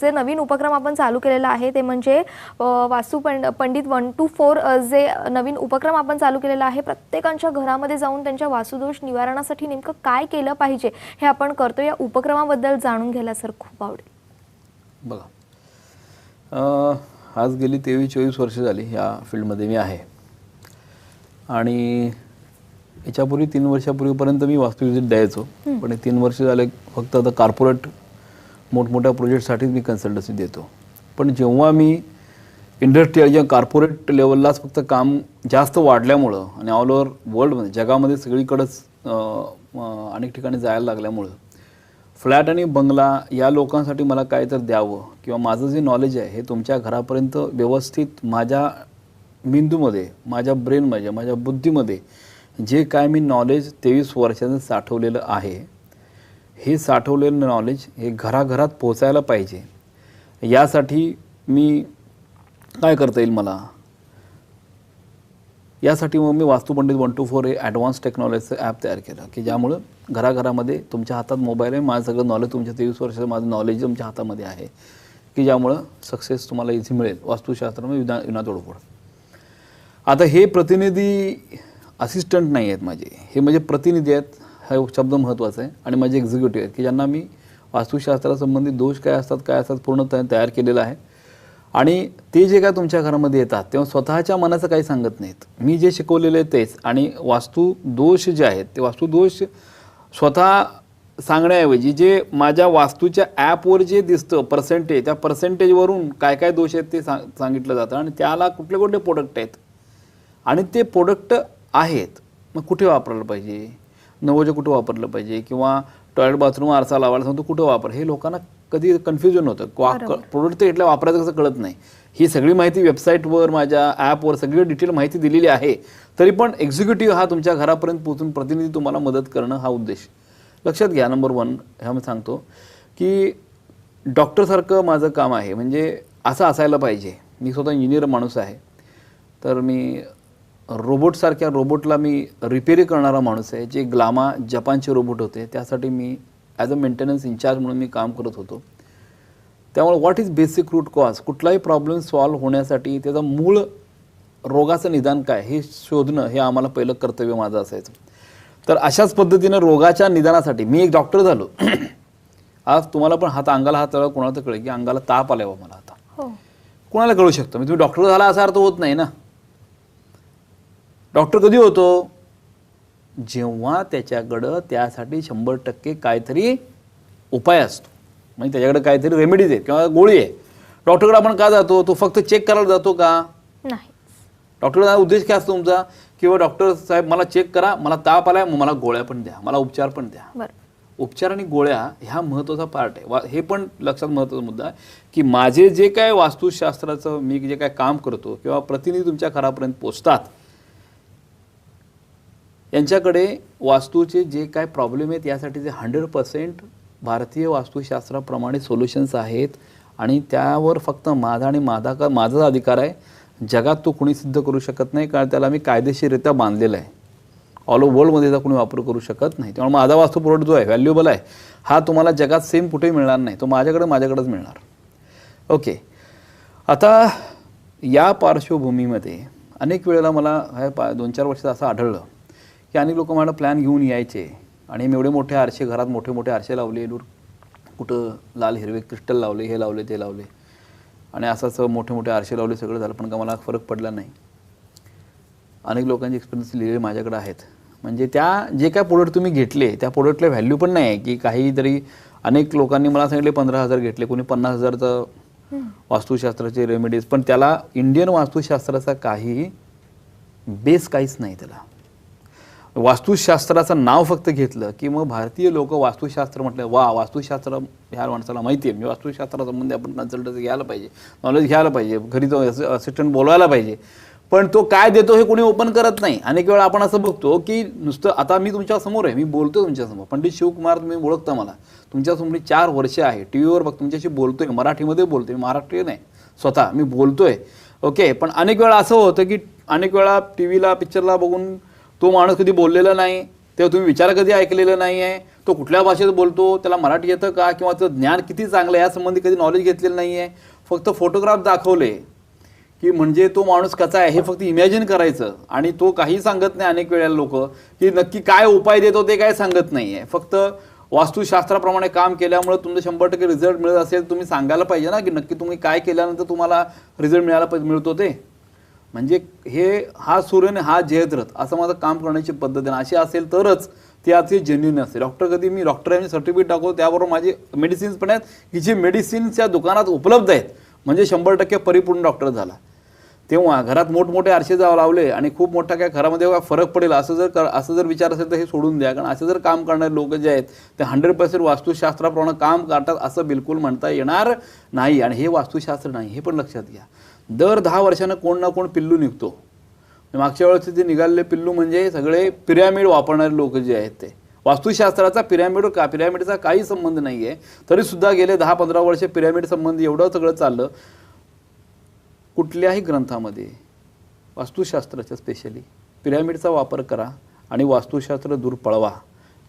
जे नवीन उपक्रम आपण चालू केलेला आहे ते म्हणजे अ, वास्तू पंड पंडित वन टू फोर जे नवीन उपक्रम आपण चालू केलेला आहे प्रत्येकांच्या घरामध्ये जाऊन त्यांच्या वास्तुदोष निवारणासाठी नेमकं काय केलं पाहिजे हे आपण करतो या उपक्रमाबद्दल जाणून घ्यायला सर खूप आवडेल. बघा. आज गेली तेवीस चोवीस वर्ष झाली ह्या फील्डमध्ये मी आहे. आणि याच्यापूर्वी तीन वर्षापूर्वीपर्यंत मी वास्तू विजिट द्यायचो. पण तीन वर्ष झाले फक्त आता कॉर्पोरेट मोठमोठ्या प्रोजेक्टसाठीच मी कन्सल्टन्सी देतो. पण जेव्हा मी इंडस्ट्रियल किंवा कॉर्पोरेट लेवललाच फक्त काम जास्त वाढल्यामुळं आणि ऑल ओव्हर वर्ल्डमध्ये जगामध्ये सगळीकडंच अनेक ठिकाणी जायला लागल्यामुळं फ्लॅट आणि बंगला या लोकांसाठी मला काय तर द्यावं किंवा माझं जे नॉलेज आहे हे तुमच्या घरापर्यंत व्यवस्थित माझ्या मेंदूमध्ये माझ्या ब्रेनमध्ये माझ्या बुद्धीमध्ये जे काय मी नॉलेज तेवीस वर्षाचं साठवलेलं आहे हे साठवलेलं नॉलेज हे घराघरात पोचायला पाहिजे. यासाठी मी काय करता येईल मला? यासाठी मग मी वास्तुपंडित वन टू फोर हे ॲडव्हान्स टेक्नॉलॉजीचं ॲप तयार केलं की ज्यामुळं घराघरामध्ये तुमच्या हातात मोबाईल आहे माझं सगळं नॉलेज तुमच्या तेवीस वर्षाचं माझं नॉलेज तुमच्या हातामध्ये आहे की ज्यामुळं सक्सेस तुम्हाला इझी मिळेल. वास्तुशास्त्रामध्ये विना विना तोडफोड आता हे प्रतिनिधी असिस्टंट नाही आहेत माझे. हे म्हणजे प्रतिनिधी आहेत. हा एक शब्द महत्त्वाचा आहे. आणि माझे एक्झिक्युटिव्ह आहेत की ज्यांना मी वास्तुशास्त्रासंबंधी दोष काय असतात काय असतात पूर्ण तयार केलेलं आहे. आणि ते जे काय तुमच्या घरामध्ये येतात तेव्हा स्वतःच्या मनाचं काही सांगत नाहीत. मी जे शिकवलेले आहे तेच. आणि वास्तू दोष जे आहेत ते वास्तुदोष स्वतः सांगण्याऐवजी जे माझ्या वास्तूच्या ॲपवर जे दिसतं पर्सेंटेज त्या पर्सेंटेजवरून काय काय दोष आहेत ते सांग सांगितलं जातं. आणि त्याला कुठले कुठले प्रोडक्ट आहेत? आणि ते प्रोडक्ट आहेत मग कुठे वापरायला पाहिजे? नवोजे कुठं वापरलं पाहिजे किंवा टॉयलेट बाथरूम आरसा लावायला सांगतो कुठं वापर? हे लोकांना कधी कन्फ्युजन होतं. प्रोडक्ट ते इथल्या वापरायचं कसं कळत नाही. ही सगळी माहिती वेबसाईटवर माझ्या ॲपवर सगळी डिटेल माहिती दिलेली आहे. तरी पण एक्झिक्युटिव्ह हा तुमच्या घरापर्यंत पोहोचून प्रतिनिधी तुम्हाला मदत करणं हा उद्देश. लक्षात घ्या नंबर वन ह्या मी सांगतो की डॉक्टरसारखं माझं काम आहे. म्हणजे असं असायला पाहिजे. मी स्वतः इंजिनियर माणूस आहे. तर मी रोबोटसारख्या रोबोटला मी रिपेरी करणारा माणूस आहे जे ग्लामा जपानचे रोबोट होते त्यासाठी मी ॲज अ मेंटेनन्स इन्चार्ज म्हणून मी काम करत होतो. त्यामुळे what is basic root cause कुठलाही प्रॉब्लेम सॉल्व्ह होण्यासाठी त्याचा मूळ रोगाचं निदान काय हे शोधणं हे आम्हाला पहिलं कर्तव्य माझं असायचं. तर अशाच पद्धतीनं रोगाच्या निदानासाठी मी एक डॉक्टर झालो. आज तुम्हाला पण हात अंगाला हात कोणाला तर कळेल की अंगाला ताप आलाय बा मला आता. हो. कोणाला कळू शकतं? म्हणजे तुम्ही डॉक्टर झाला असा अर्थ होत नाही ना. डॉक्टर कधी होतो? जेव्हा त्याच्याकडं त्यासाठी शंभर टक्के काहीतरी उपाय असतो. म्हणजे त्याच्याकडे काहीतरी रेमेडीज आहेत किंवा गोळी आहे. डॉक्टरकडे आपण का जातो? तो फक्त चेक करायला जातो का? नाही. डॉक्टरचा उद्देश काय असतो तुमचा? किंवा डॉक्टर साहेब मला चेक करा मला ताप आलाय मग मला गोळ्या पण द्या मला उपचार पण द्या. उपचार आणि गोळ्या ह्या महत्त्वाचा पार्ट आहे. हे पण लक्षात महत्त्वाचा मुद्दा आहे की माझे जे काय वास्तुशास्त्राचं मी जे काय काम करतो किंवा प्रतिनिधी तुमच्या घरापर्यंत पोचतात यांच्याकडे वास्तूचे जे काय प्रॉब्लेम आहेत यासाठी जे हंड्रेड पर्सेंट भारतीय वास्तुशास्त्राप्रमाणे सोल्युशन्स आहेत आणि त्यावर फक्त माझा आणि माझा का माझाच अधिकार आहे. जगात तो कुणी सिद्ध करू शकत नाही कारण त्याला मी कायदेशीररित्या बांधलेला आहे. ऑल ओव्हर वर्ल्डमध्ये त्याचा कोणी वापर करू शकत नाही. त्यामुळे माझा वास्तू प्रोडक्ट जो आहे व्हॅल्युएबल आहे हा तुम्हाला जगात सेम कुठेही मिळणार नाही. तो माझ्याकडे माझ्याकडेच मिळणार. ओके आता या पार्श्वभूमीमध्ये अनेक वेळेला मला ह्या पा दोन चार वर्षात असं आढळलं. की अनेक लोक मला प्लॅन घेऊन यायचे. आणि मी एवढे मोठे आरशे घरात मोठे मोठे आरशे लावले दूर कुठं लाल हिरवे क्रिस्टल लावले हे लावले ते लावले. आणि असंच मोठे मोठे आरशे लावले सगळं झालं पण का मला फरक पडला नाही. अनेक लोकांचे एक्सपिरियन्स लिहिलेले माझ्याकडे आहेत. म्हणजे त्या जे काय प्रोडक्ट तुम्ही घेतले त्या प्रोडक्टला व्हॅल्यू पण नाही आहे की काहीतरी अनेक लोकांनी मला सांगितले पंधरा हजार घेतले कोणी पन्नास हजारचं वास्तुशास्त्राचे रेमेडीज पण त्याला इंडियन वास्तुशास्त्राचा काही बेस काहीच नाही त्याला. वास्तुशास्त्राचं नाव फक्त घेतलं की मग भारतीय लोक वास्तुशास्त्र म्हटलं वा वास्तुशास्त्र ह्या माणसाला माहिती आहे. मी वास्तुशास्त्रासंबंधी आपण कन्सल्टन्सी घ्यायला पाहिजे. नॉलेज घ्यायला पाहिजे. घरी तो असिस्टंट बोलवायला पाहिजे. पण तो काय देतो हे कोणी ओपन करत नाही. अनेक वेळा आपण असं बघतो की नुसतं आता मी तुमच्यासमोर आहे. मी बोलतो तुमच्यासमोर पंडित शिवकुमार तुम्ही ओळखता मला. तुमच्यासमोर मी चार वर्ष आहे. टी व्हीवर बघ तुमच्याशी बोलतोय. मराठीमध्ये बोलतोय. मी महाराष्ट्रीयन आहे. स्वतः. मी बोलतोय. ओके? पण अनेक वेळा असं होतं की अनेक वेळा टी व्हीला पिक्चरला बघून तो माणूस कधी बोललेला नाही तेव्हा तुम्ही विचार कधी ऐकलेलं नाही आहे तो कुठल्या भाषेत बोलतो त्याला मराठी येतं का किंवा त्याचं ज्ञान किती चांगलं आहे यासंबंधी कधी नॉलेज घेतलेलं नाही आहे फक्त फोटोग्राफ दाखवले की म्हणजे तो माणूस कसा आहे हे फक्त इमॅजिन करायचं. आणि तो काही सांगत नाही अनेक वेळेला लोक की नक्की काय उपाय देतो ते काय सांगत नाही आहे फक्त वास्तुशास्त्राप्रमाणे काम केल्यामुळे तुमचं शंभर टक्के रिझल्ट मिळत असेल तुम्ही सांगायला पाहिजे ना की नक्की तुम्ही काय केल्यानंतर तुम्हाला रिझल्ट मिळायला मिळतो ते. म्हणजे हे हा सूर्यने हा जयद्रथ असं माझं काम करण्याची पद्धत आहे. अशी असेल तरच ते आज जेन्युन असेल डॉक्टर कधी मी डॉक्टर डॉक्टरांनी सर्टिफिकेट टाकतो त्याबरोबर माझे मेडिसिन्स पण आहेत. की जे मेडिसिन्स या दुकानात उपलब्ध आहेत. म्हणजे शंभर टक्के परिपूर्ण डॉक्टर झाला. तेव्हा घरात मोठमोठे आरशे जावं लावले आणि खूप मोठा काय घरामध्ये काय फरक पडेल असं जर कर असं जर विचार असेल तर हे सोडून द्या. कारण असं जर काम करणारे लोक जे आहेत ते हंड्रेड पर्सेंट वास्तुशास्त्राप्रमाणे काम करतात असं बिलकुल म्हणता येणार नाही. आणि हे वास्तुशास्त्र नाही हे पण लक्षात घ्या. दर दहा वर्षानं कोण ना कोण पिल्लू निघतो. म्हणजे मागच्या वेळेस ते निघालेले पिल्लू म्हणजे सगळे पिरॅमिड वापरणारे लोक जे आहेत ते. वास्तुशास्त्राचा पिरॅमिड का पिरॅमिडचा काही संबंध नाही आहे तरीसुद्धा गेले दहा पंधरा वर्ष पिरॅमिड संबंधी एवढं सगळं चाललं. कुठल्याही ग्रंथामध्ये वास्तुशास्त्राच्या स्पेशली पिरॅमिडचा वापर करा आणि वास्तुशास्त्र दूर पळवा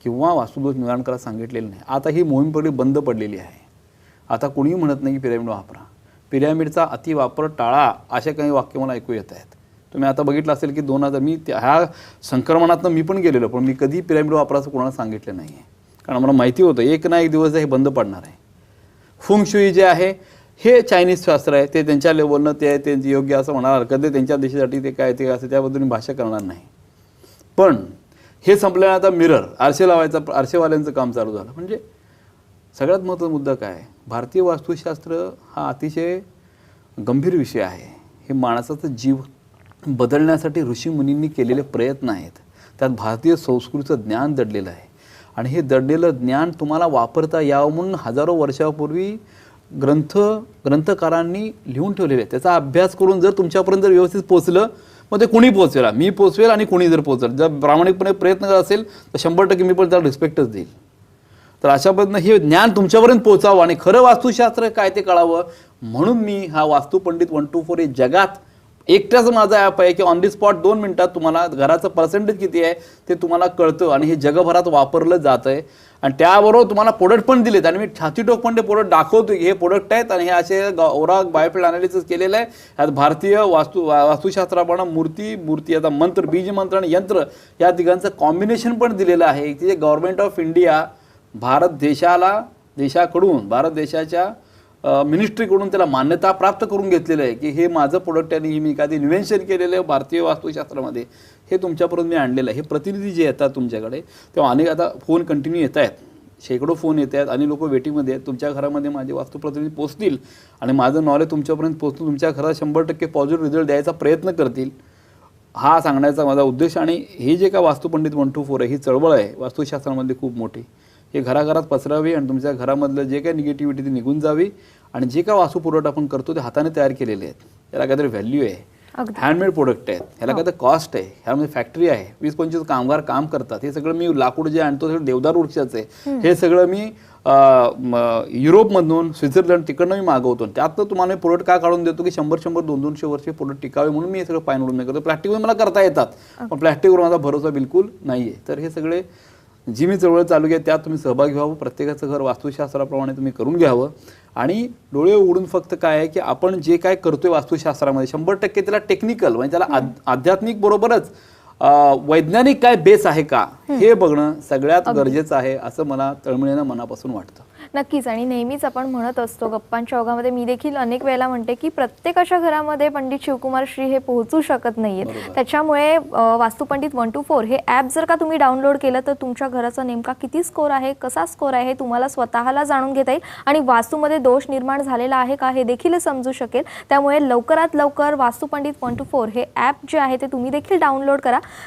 किंवा वास्तुदोष निवारण करा सांगितलेलं नाही. आता ही मोहीम पडली बंद पडलेली आहे. आता कोणीही म्हणत नाही की पिरॅमिड वापरा. पिरॅमिडचा अतिवापर टाळा असे काही वाक्य मला ऐकू येत आहेत. तुम्ही आता बघितलं असेल की दोन हजार मी त्या- ह्या संक्रमणातनं मी पण गेलेलो पण मी कधी पिरॅमिड वापरायचं कोणाला सांगितलं नाही आहे कारण मला माहिती होतं एक ना एक दिवस हे बंद पडणार आहे. फुंगशुई जे आहे हे चायनीज शास्त्र आहे ते त्यांच्या लेवलनं ते आहे त्यांचे योग्य असं म्हणायला हरकत नाही त्यांच्या देशासाठी ते काय ते असं त्याबद्दल मी भाषा करणार नाही. पण हे संपल्यानंतर मिरर आरसे लावायचं आरसेवाल्यांचं काम चालू झालं. म्हणजे सगळ्यात महत्त्वाचा मुद्दा काय आहे? भारतीय वास्तुशास्त्र हा अतिशय गंभीर विषय आहे. हे माणसाचा जीव बदलण्यासाठी ऋषीमुनींनी केलेले प्रयत्न आहेत. त्यात भारतीय संस्कृतीचं ज्ञान दडलेलं आहे. आणि हे दडलेलं ज्ञान तुम्हाला वापरता यावं म्हणून हजारो वर्षापूर्वी ग्रंथ ग्रंथकारांनी लिहून ठेवलेले आहे त्याचा अभ्यास करून जर तुमच्यापर्यंत जर व्यवस्थित पोचलं मग ते कुणी पोचवेल? मी पोचवेल आणि कुणी जर पोचवेल जर प्रामाणिकपणे प्रयत्न करत असेल तर शंभर टक्के मी पण त्याला रिस्पेक्टच देईल. तर अशा पद्धतीनं हे ज्ञान तुमच्यापर्यंत पोचावं आणि खरं वास्तुशास्त्र काय ते कळावं म्हणून मी हा वास्तुपंडित वन टू फोर हे जगात एकटाच माझा ॲप आहे की ऑन दी स्पॉट दोन मिनटात तुम्हाला घराचं पर्सेंटेज किती आहे ते तुम्हाला कळतं आणि हे जगभरात वापरलं जातं आहे आणि त्याबरोबर तुम्हाला प्रोडक्ट पण दिलेत आणि मी छातीटोक पण ते प्रोडक्ट दाखवतो की हे प्रोडक्ट आहेत आणि हे असे ग- ओरा बायोफिल्ड अनालिसिस केलेलं आहे. यात भारतीय वास्तू वास्तुशास्त्राप्रमाणे मूर्ती मूर्ती आता मंत्र बीज मंत्र आणि यंत्र या तिघांचं कॉम्बिनेशन पण दिलेलं आहे. की जे गव्हर्नमेंट ऑफ इंडिया भारत देशाला देशाकडून भारत देशाच्या मिनिस्ट्रीकडून त्याला मान्यता प्राप्त करून घेतलेलं आहे की हे माझं प्रोडक्ट आणि हे मी एखादी इन्व्हेन्शन केलेलं आहे भारतीय वास्तुशास्त्रामध्ये. हे तुमच्यापर्यंत मी आणलेलं आहे. हे प्रतिनिधी जे येतात तुमच्याकडे तेव्हा अनेक आता फोन कंटिन्यू येत आहेत. शेकडो फोन येत आहेत आणि लोक वेटिंगमध्ये आहेत. तुमच्या घरामध्ये माझे वास्तुप्रतिनिधी पोचतील आणि माझं नॉलेज तुमच्यापर्यंत पोचून तुमच्या घरात शंभर टक्के पॉझिटिव्ह रिझल्ट द्यायचा प्रयत्न करतील. हा सांगण्याचा माझा उद्देश आणि हे जे का वास्तुपंडित वन टू फोर आहे ही चळवळ आहे वास्तुशास्त्रामध्ये खूप मोठी. हे घराघरात पसरावी आणि तुमच्या घरामधलं जे काही निगेटिव्हिटी ती निघून जावी आणि जे काय वास्तू पुरवठा आपण करतो ते हाताने तयार केलेले आहेत. त्याला काहीतरी व्हॅल्यू आहे. हँडमेड प्रोडक्ट आहेत. ह्याला काहीतरी कॉस्ट आहे. ह्यामध्ये फॅक्टरी आहे. वीस पंचवीस कामगार काम करतात. हे सगळं मी लाकूड जे आणतो ते देवदार वृक्षाचं आहे. हे सगळं मी म, युरोपमधून स्वित्झर्लंड तिकडनं मी मागवतो. त्यातनं तुम्हाला प्रोडक्ट का काढून देतो की शंभर शंभर दोन दोनशे वर्षे प्रोडक्ट टिकावे म्हणून मी हे सगळं मी करतो. प्लॅस्टिकवर मला करता येतात. पण प्लॅस्टिकवर माझा भरोसा बिलकुल नाही आहे तर हे सगळे जी मी चळवळ चालू आहे त्यात तुम्ही सहभागी व्हावं. प्रत्येकाचं घर वास्तुशास्त्राप्रमाणे तुम्ही करून घ्यावं. आणि डोळे उघडून फक्त काय आहे की आपण जे काय करतोय वास्तुशास्त्रामध्ये शंभर टक्के त्याला टेक्निकल म्हणजे त्याला आध- आध्यात्मिक बरोबरच वैज्ञानिक काय बेस आहे का हे बघणं सगळ्यात गरजेचं आहे असं मला तळमळीनं मनापासून वाटतं. नक्कीच. आणि नेहमीच आपण म्हणत असतो गप्पांच्या ओघामध्ये मी देखील अनेक वेळेला म्हणते की प्रत्येकाच्या घरामध्ये पंडित शिवकुमार श्री हे पोहोचू शकत नाहीयेत. त्याच्यामुळे वास्तुपंडित वन टू फोर हे ॲप जर का तुम्ही डाउनलोड केलं तर तुमच्या घराचा नेमका किती स्कोर आहे कसा स्कोर आहे हे तुम्हाला स्वतःला जाणून घेता येईल. आणि वास्तूमध्ये दोष निर्माण झालेला आहे का हे देखील समजू शकेल. त्यामुळे लवकरात लवकर वास्तुपंडित वन टू फोर हे ॲप जे आहे ते तुम्ही देखील डाउनलोड करा.